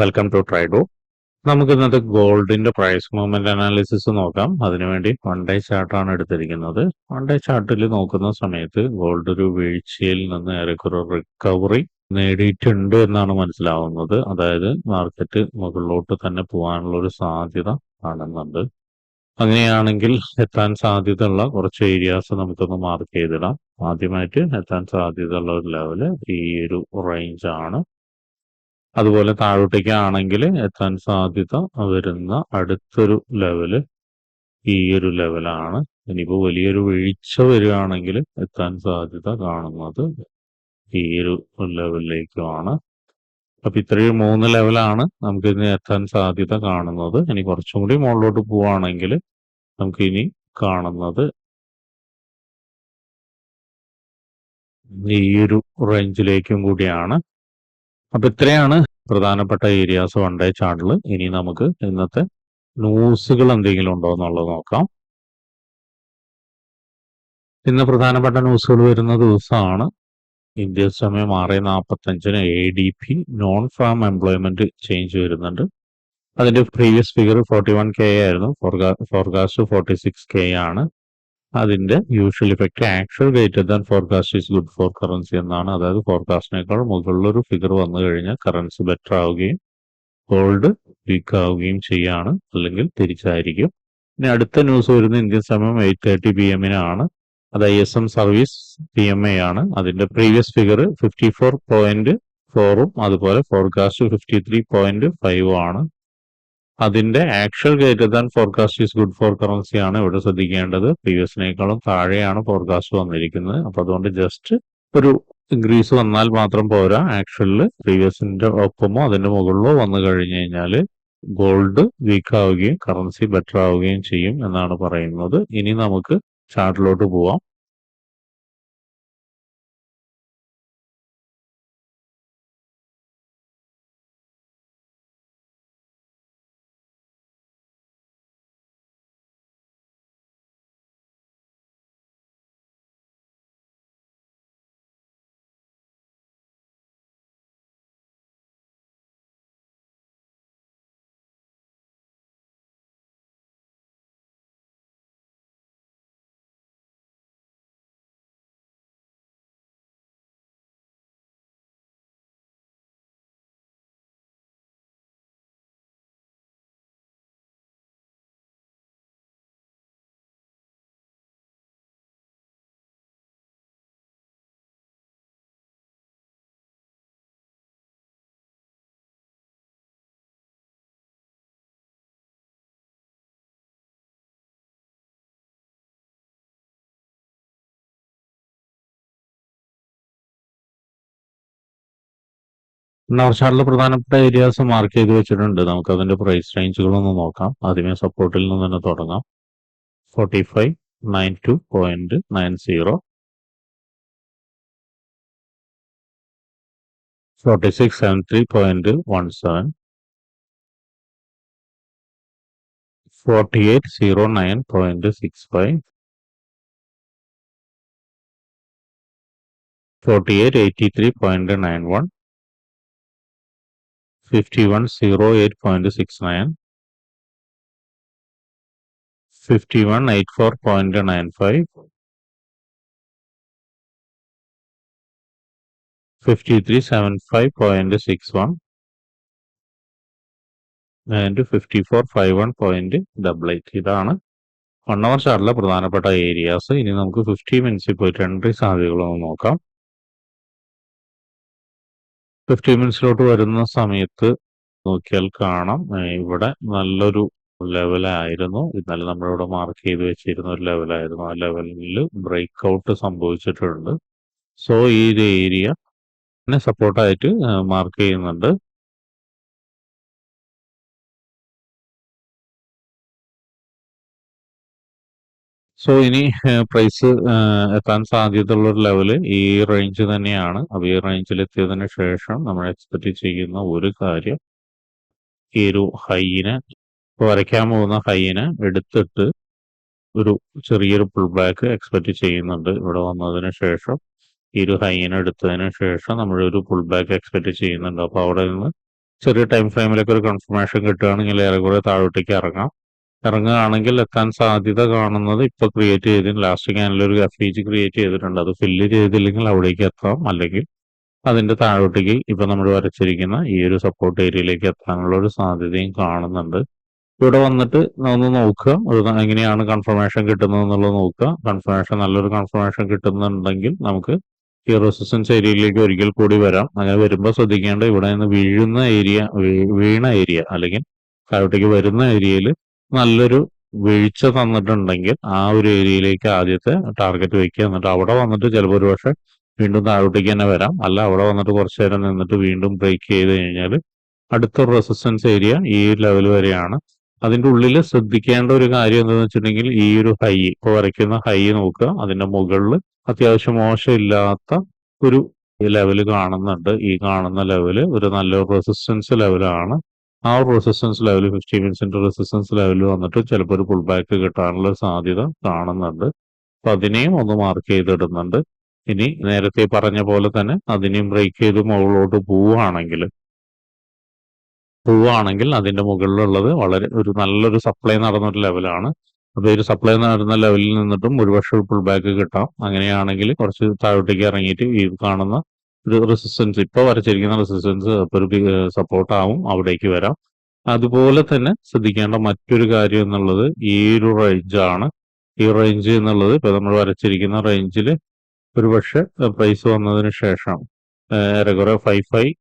Welcome to ട്രൈഡോ നമുക്ക് ഇന്നത്തെ ഗോൾഡിന്റെ പ്രൈസ് മൂവ്മെന്റ് അനാലിസിസ് നോക്കാം. അതിനുവേണ്ടി വൺ ഡേ ചാർട്ടാണ് എടുത്തിരിക്കുന്നത്. വൺ ഡേ ചാർട്ടിൽ നോക്കുന്ന സമയത്ത് ഗോൾഡ് ഒരു വീഴ്ചയിൽ നിന്ന് ഏറെക്കുറെ റിക്കവറി നേടിയിട്ടുണ്ട് എന്നാണ് മനസ്സിലാവുന്നത്. അതായത് മാർക്കറ്റ് മുകളിലോട്ട് തന്നെ പോകാനുള്ള ഒരു സാധ്യത കാണുന്നുണ്ട്. അങ്ങനെയാണെങ്കിൽ എത്താൻ സാധ്യതയുള്ള കുറച്ച് ഏരിയാസ് നമുക്കൊന്ന് മാർക്ക് ചെയ്തിടാം. ആദ്യമായിട്ട് എത്താൻ സാധ്യതയുള്ള ഒരു ലെവൽ ഈ ഒരു റേഞ്ച് ആണ്. അതുപോലെ താഴോട്ടേക്ക് ആണെങ്കിൽ എത്താൻ സാധ്യത വരുന്ന അടുത്തൊരു ലെവൽ ഈ ഒരു ലെവലാണ് ഇനിയിപ്പോൾ വലിയൊരു വീഴ്ച വരികയാണെങ്കിൽ എത്താൻ സാധ്യത കാണുന്നത് ഈ ഒരു ലെവലിലേക്കുമാണ് അപ്പൊ ഇത്രയും മൂന്ന് ലെവലാണ് നമുക്ക് ഇനി എത്താൻ സാധ്യത കാണുന്നത്. ഇനി കുറച്ചും കൂടി മുകളിലോട്ട് പോവുകയാണെങ്കിൽ നമുക്ക് ഇനി കാണുന്നത് ഈ ഒരു റേഞ്ചിലേക്കും കൂടിയാണ്. അപ്പൊ ഇത്രയാണ് പ്രധാനപ്പെട്ട ഏരിയാസ് വൺ ഡേ ചാർട്ടിൽ ഇനി നമുക്ക് ഇന്നത്തെ ന്യൂസുകൾ എന്തെങ്കിലും ഉണ്ടോ എന്നുള്ളത് നോക്കാം. ഇന്ന് പ്രധാനപ്പെട്ട ന്യൂസുകൾ വരുന്ന ദിവസമാണ്. ഇന്ത്യ സമയം ആറ് നാൽപ്പത്തഞ്ചിന് A D P non farm employment change വരുന്നുണ്ട്. അതിന്റെ previous figure forty one K ആയിരുന്നു. ഫോർകാസ്റ്റ് ഫോർട്ടി സിക്സ് കെ ആണ്. അതിന്റെ usual effect actual greater than forecast is good for currency എന്നാണ്. അതായത് ഫോർകാസ്റ്റിനേക്കാൾ മുകളിലൊരു ഫിഗർ വന്നു കഴിഞ്ഞാൽ കറൻസി ബെറ്റർ ആവുകയും ഗോൾഡ് വീക്ക് ആവുകയും ചെയ്യാണ്. അല്ലെങ്കിൽ തിരിച്ചായിരിക്കും. ഇനി അടുത്ത ന്യൂസ് വരുന്ന ഇന്ത്യൻ സമയം എയ്റ്റ് തേർട്ടി പി എമ്മിനാണ് അത് I S M service P M A ആണ്. അതിന്റെ previous figure fifty four point ഫോറും അതുപോലെ ഫോർകാസ്റ്റ് ഫിഫ്റ്റി ത്രീ പോയിന്റ് ഫൈവും ആണ്. അതിന്റെ actual greater than forecast is good for currency ആണ് ഇവിടെ ശ്രദ്ധിക്കേണ്ടത്. പ്രീവിയസിനേക്കാളും താഴെയാണ് ഫോർകാസ്റ്റ് വന്നിരിക്കുന്നത്. അപ്പൊ അതുകൊണ്ട് ജസ്റ്റ് ഒരു ഇൻക്രീസ് വന്നാൽ മാത്രം പോരാ. ആക്ച്വലിൽ പ്രീവിയസിന്റെ ഒപ്പമോ അതിന്റെ മുകളിലോ വന്നു കഴിഞ്ഞു കഴിഞ്ഞാൽ ഗോൾഡ് വീക്ക് ആവുകയും കറൻസി ബെറ്റർ ആവുകയും ചെയ്യും എന്നാണ് പറയുന്നത്. ഇനി നമുക്ക് ചാർട്ടിലോട്ട് പോവാം. ചാർട്ടിൽ പ്രധാനപ്പെട്ട ഏരിയാസ് മാർക്ക് ചെയ്ത് വെച്ചിട്ടുണ്ട്. നമുക്ക് അതിന്റെ പ്രൈസ് റേഞ്ചുകളൊന്ന് നോക്കാം. ആദ്യമേ സപ്പോർട്ടിൽ നിന്ന് തന്നെ തുടങ്ങാം. Forty five nine two point nine zero forty six seven three point one seven forty eight zero nine point six five forty eight eighty three point nine one fifty one zero eight point six nine fifty one eight four point nine five fifty three seven five point six one and fifty four five one point double eight ഇതാണ് one hour ചാർട്ടിലെ പ്രധാനപ്പെട്ട areas ഇനി നമുക്ക് fifty മിനിറ്റ്സിൽ പോയിട്ട് entry സാധ്യതകളൊന്ന് നോക്കാം. Fifty മിനിറ്റ്സിലോട്ട് വരുന്ന സമയത്ത് നോക്കിയാൽ കാണാം. ഇവിടെ നല്ലൊരു ലെവലായിരുന്നു ഇന്നലെ നമ്മളിവിടെ മാർക്ക് ചെയ്ത് വെച്ചിരുന്ന ഒരു ലെവലായിരുന്നു ആ ലെവലിൽ ബ്രേക്ക് ഔട്ട് സംഭവിച്ചിട്ടുണ്ട്. സോ ഈ ഒരു ഏരിയ സപ്പോർട്ടായിട്ട് മാർക്ക് ചെയ്യുന്നുണ്ട്. സോ ഇനി പ്രൈസ് എത്താൻ സാധ്യതയുള്ള ഒരു ലെവൽ ഈ റേഞ്ച് തന്നെയാണ്. അപ്പോൾ ഈ റേഞ്ചിൽ എത്തിയതിനു ശേഷം നമ്മൾ എക്സ്പെക്ട് ചെയ്യുന്ന ഒരു കാര്യം ഈ ഒരു ഹൈനെ വരയ്ക്കാൻ പോകുന്ന ഹൈനെ എടുത്തിട്ട് ഒരു ചെറിയൊരു പുൾ ബാക്ക് എക്സ്പെക്ട് ചെയ്യുന്നുണ്ട്. ഇവിടെ വന്നതിന് ശേഷം ഈ ഒരു ഹൈനെ എടുത്തതിന് ശേഷം നമ്മൾ ഒരു പുൾ ബാക്ക് എക്സ്പെക്ട് ചെയ്യുന്നുണ്ട്. അപ്പോൾ അവിടെ നിന്ന് ചെറിയ ടൈം ഫ്രെയിമിലൊക്കെ ഒരു കൺഫർമേഷൻ കിട്ടുകയാണെങ്കിൽ ഏറെക്കുറെ താഴോട്ടേക്ക് ഇറങ്ങാം. ഇറങ്ങുകയാണെങ്കിൽ എത്താൻ സാധ്യത കാണുന്നത് ഇപ്പൊ ക്രിയേറ്റ് ചെയ്ത് ലാസ്റ്റ് ക്യാനിൽ ഒരു എഫ് ക്രിയേറ്റ് ചെയ്തിട്ടുണ്ട്. അത് ഫില്ല് ചെയ്തില്ലെങ്കിൽ അവിടേക്ക് എത്താം. അല്ലെങ്കിൽ അതിന്റെ താഴോട്ടേക്ക് ഇപ്പൊ നമ്മൾ വരച്ചിരിക്കുന്ന ഈ ഒരു സപ്പോർട്ട് ഏരിയയിലേക്ക് എത്താനുള്ള ഒരു സാധ്യതയും കാണുന്നുണ്ട്. ഇവിടെ വന്നിട്ട് ഒന്ന് നോക്കുക. എങ്ങനെയാണ് കൺഫർമേഷൻ കിട്ടുന്നത് എന്നുള്ളത് നോക്കുക. കൺഫർമേഷൻ നല്ലൊരു കൺഫർമേഷൻ കിട്ടുന്നുണ്ടെങ്കിൽ നമുക്ക് ഈ റെസിസ്റ്റൻസ് ഏരിയയിലേക്ക് ഒരിക്കൽ കൂടി വരാം. അങ്ങനെ വരുമ്പോൾ ശ്രദ്ധിക്കേണ്ട ഇവിടെ നിന്ന് വീഴുന്ന ഏരിയ വീണ ഏരിയ അല്ലെങ്കിൽ താഴോട്ടേക്ക് വരുന്ന ഏരിയയിൽ നല്ലൊരു വീഴ്ച തന്നിട്ടുണ്ടെങ്കിൽ ആ ഒരു ഏരിയയിലേക്ക് ആദ്യത്തെ ടാർഗറ്റ് വെക്കുക. എന്നിട്ട് അവിടെ വന്നിട്ട് ചിലപ്പോൾ ഒരു പക്ഷേ വീണ്ടും താഴോട്ടേക്ക് തന്നെ വരാം. അല്ല അവിടെ വന്നിട്ട് കുറച്ച് നേരം നിന്നിട്ട് വീണ്ടും ബ്രേക്ക് ചെയ്ത് കഴിഞ്ഞാൽ അടുത്ത റെസിസ്റ്റൻസ് ഏരിയ ഈ ലെവൽ വരെയാണ്. അതിന്റെ ഉള്ളിൽ ശ്രദ്ധിക്കേണ്ട ഒരു കാര്യം എന്താണെന്ന് വെച്ചിട്ടുണ്ടെങ്കിൽ ഈ ഒരു ഹൈ ഇപ്പോൾ വരയ്ക്കുന്ന ഹൈ നോക്കുക. അതിന്റെ മുകളിൽ അത്യാവശ്യം മോശമില്ലാത്ത ഒരു ലെവൽ കാണുന്നുണ്ട്. ഈ കാണുന്ന ലെവൽ ഒരു നല്ല റെസിസ്റ്റൻസ് ലെവലാണ് ആ റെസിസ്റ്റൻസ് ലെവൽ ഫിഫ്റ്റി മിനിറ്റ്സിന്റെ റെസിസ്റ്റൻസ് ലെവൽ വന്നിട്ട് ചിലപ്പോൾ ഒരു പുൾ ബാക്ക് കിട്ടാനുള്ള സാധ്യത കാണുന്നുണ്ട്. അപ്പൊ അതിനെയും ഒന്ന് മാർക്ക് ചെയ്തിടുന്നുണ്ട്. ഇനി നേരത്തെ പറഞ്ഞ പോലെ തന്നെ അതിനെയും ബ്രേക്ക് ചെയ്ത് മുകളിലോട്ട് പോവുകയാണെങ്കിൽ പോവുകയാണെങ്കിൽ അതിന്റെ മുകളിലുള്ളത് വളരെ ഒരു നല്ലൊരു സപ്ലൈ നടന്നൊരു ലെവലാണ് അപ്പൊ ഒരു സപ്ലൈ നടന്ന ലെവലിൽ നിന്നിട്ടും ഒരുപക്ഷെ ഒരു പുൾ ബാക്ക് കിട്ടാം. അങ്ങനെയാണെങ്കിൽ കുറച്ച് താഴോട്ടേക്ക് ഇറങ്ങിയിട്ട് ഈ കാണുന്ന ഒരു റെസിസ്റ്റൻസ് ഇപ്പൊ വരച്ചിരിക്കുന്ന റെസിസ്റ്റൻസ് ഒരു സപ്പോർട്ട് ആവും അവിടേക്ക് വരാം. അതുപോലെ തന്നെ ശ്രദ്ധിക്കേണ്ട മറ്റൊരു കാര്യം എന്നുള്ളത് ഈ ഒരു റേഞ്ചാണ് ഈ റേഞ്ച് എന്നുള്ളത് ഇപ്പൊ നമ്മൾ വരച്ചിരിക്കുന്ന റേഞ്ചിൽ ഒരുപക്ഷെ പ്രൈസ് വന്നതിന് ശേഷം ഏറെക്കുറെ ഫൈവ് ഫൈവ്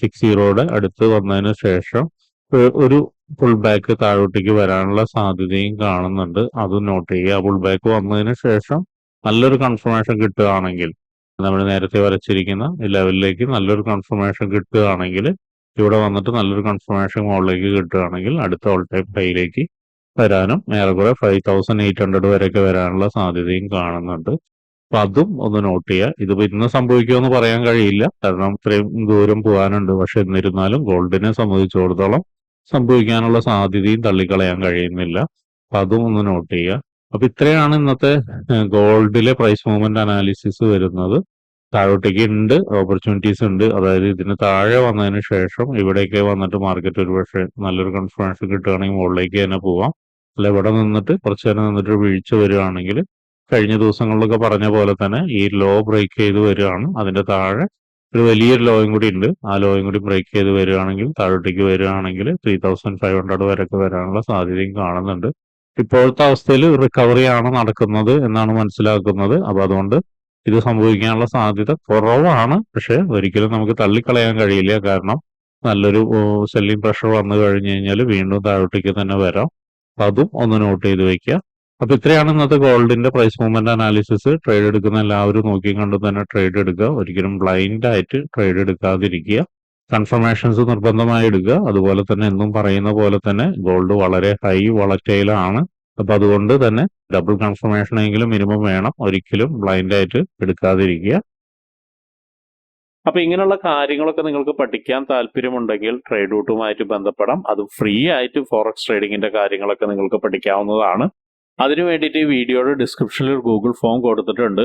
സിക്സ് സീറോയുടെ അടുത്ത് വന്നതിന് ശേഷം ഒരു ഫുൾ ബാക്ക് താഴോട്ടേക്ക് വരാനുള്ള സാധ്യതയും കാണുന്നുണ്ട്. അത് നോട്ട് ചെയ്യുക. ഫുൾ ബാക്ക് വന്നതിന് ശേഷം നല്ലൊരു കൺഫർമേഷൻ കിട്ടുകയാണെങ്കിൽ നമ്മൾ നേരത്തെ വരച്ചിരിക്കുന്ന ലെവലിലേക്ക് നല്ലൊരു കൺഫർമേഷൻ കിട്ടുകയാണെങ്കിൽ ഇവിടെ വന്നിട്ട് നല്ലൊരു കൺഫർമേഷൻ മുകളിലേക്ക് കിട്ടുകയാണെങ്കിൽ അടുത്ത ഓൾ ടൈം ഹൈയിലേക്ക് വരാനും ഏറെക്കുറെ ഫൈവ് തൗസൻഡ് എയ്റ്റ് ഹൺഡ്രഡ് വരെയൊക്കെ വരാനുള്ള സാധ്യതയും കാണുന്നുണ്ട്. അപ്പൊ അതും ഒന്ന് നോട്ട് ചെയ്യുക. ഇതിപ്പോ ഇന്ന് സംഭവിക്കുമെന്ന് പറയാൻ കഴിയില്ല. കാരണം ഇത്രയും ദൂരം പോകാനുണ്ട്. പക്ഷെ എന്നിരുന്നാലും ഗോൾഡിനെ സംബന്ധിച്ചിടത്തോളം സംഭവിക്കാനുള്ള സാധ്യതയും തള്ളിക്കളയാൻ കഴിയുന്നില്ല. അപ്പൊ അതും ഒന്ന് നോട്ട് ചെയ്യുക. അപ്പൊ ഇത്രയാണ് ഇന്നത്തെ ഗോൾഡിലെ പ്രൈസ് മൂവ്മെന്റ് അനാലിസിസ് വരുന്നത്. താഴോട്ടേക്ക് ഉണ്ട് ഓപ്പർച്യൂണിറ്റീസ് ഉണ്ട് അതായത് ഇതിന് താഴെ വന്നതിന് ശേഷം ഇവിടേക്ക് വന്നിട്ട് മാർക്കറ്റ് ഒരുപക്ഷെ നല്ലൊരു കൺഫറൻസ് കിട്ടുകയാണെങ്കിൽ മുകളിലേക്ക് തന്നെ പോവാം. അല്ല ഇവിടെ നിന്നിട്ട് കുറച്ചു നേരം നിന്നിട്ട് വീഴ്ച വരികയാണെങ്കിൽ കഴിഞ്ഞ ദിവസങ്ങളിലൊക്കെ പറഞ്ഞ പോലെ തന്നെ ഈ ലോ ബ്രേക്ക് ചെയ്ത് വരികയാണ്. അതിന്റെ താഴെ ഒരു വലിയൊരു ലോയും കൂടി ഉണ്ട് ആ ലോയും കൂടി ബ്രേക്ക് ചെയ്ത് വരികയാണെങ്കിൽ താഴോട്ടേക്ക് വരികയാണെങ്കിൽ ത്രീ തൗസൻഡ് ഫൈവ് ഹൺഡ്രഡ് വരെയൊക്കെ വരാനുള്ള സാധ്യതയും കാണുന്നുണ്ട്. ഇപ്പോഴത്തെ അവസ്ഥയിൽ റിക്കവറി ആണ് നടക്കുന്നത് എന്നാണ് മനസ്സിലാക്കുന്നത്. അപ്പൊ അതുകൊണ്ട് ഇത് സംഭവിക്കാനുള്ള സാധ്യത കുറവാണ്. പക്ഷെ ഒരിക്കലും നമുക്ക് തള്ളിക്കളയാൻ കഴിയില്ല. കാരണം നല്ലൊരു സെല്ലിംഗ് പ്രഷർ വന്നു കഴിഞ്ഞു കഴിഞ്ഞാൽ വീണ്ടും താഴോട്ടേക്ക് തന്നെ വരാം. അതും ഒന്ന് നോട്ട് ചെയ്ത് വെക്കുക അപ്പൊ ഇത്രയാണ് ഇന്നത്തെ ഗോൾഡിന്റെ പ്രൈസ് മൂവ്മെന്റ് അനാലിസിസ് ട്രേഡ് എടുക്കുന്ന എല്ലാവരും നോക്കിയും കണ്ടു തന്നെ ട്രേഡ് എടുക്കുക. ഒരിക്കലും ബ്ലൈൻഡ് ആയിട്ട് ട്രേഡ് എടുക്കാതിരിക്കുക. കൺഫർമേഷൻസ് നിർബന്ധമായി എടുക്കുക. അതുപോലെ തന്നെ എന്നും പറയുന്ന പോലെ തന്നെ ഗോൾഡ് വളരെ ഹൈ വളറ്റൈലാണ് അപ്പൊ അതുകൊണ്ട് തന്നെ ഡബിൾ കൺഫർമേഷൻ എങ്കിലും മിനിമം വേണം. ഒരിക്കലും ബ്ലൈൻഡ് ആയിട്ട് എടുക്കാതിരിക്കുക. അപ്പൊ ഇങ്ങനെയുള്ള കാര്യങ്ങളൊക്കെ നിങ്ങൾക്ക് പഠിക്കാൻ താല്പര്യമുണ്ടെങ്കിൽ ട്രേഡ് റൂട്ടുമായിട്ട് ബന്ധപ്പെടാം. അത് ഫ്രീ ആയിട്ട് ഫോറക്സ് ട്രേഡിങ്ങിന്റെ കാര്യങ്ങളൊക്കെ നിങ്ങൾക്ക് പഠിക്കാവുന്നതാണ്. അതിനു വേണ്ടിയിട്ട് ഈ വീഡിയോയുടെ ഡിസ്ക്രിപ്ഷനിൽ ഒരു ഗൂഗിൾ ഫോം കൊടുത്തിട്ടുണ്ട്.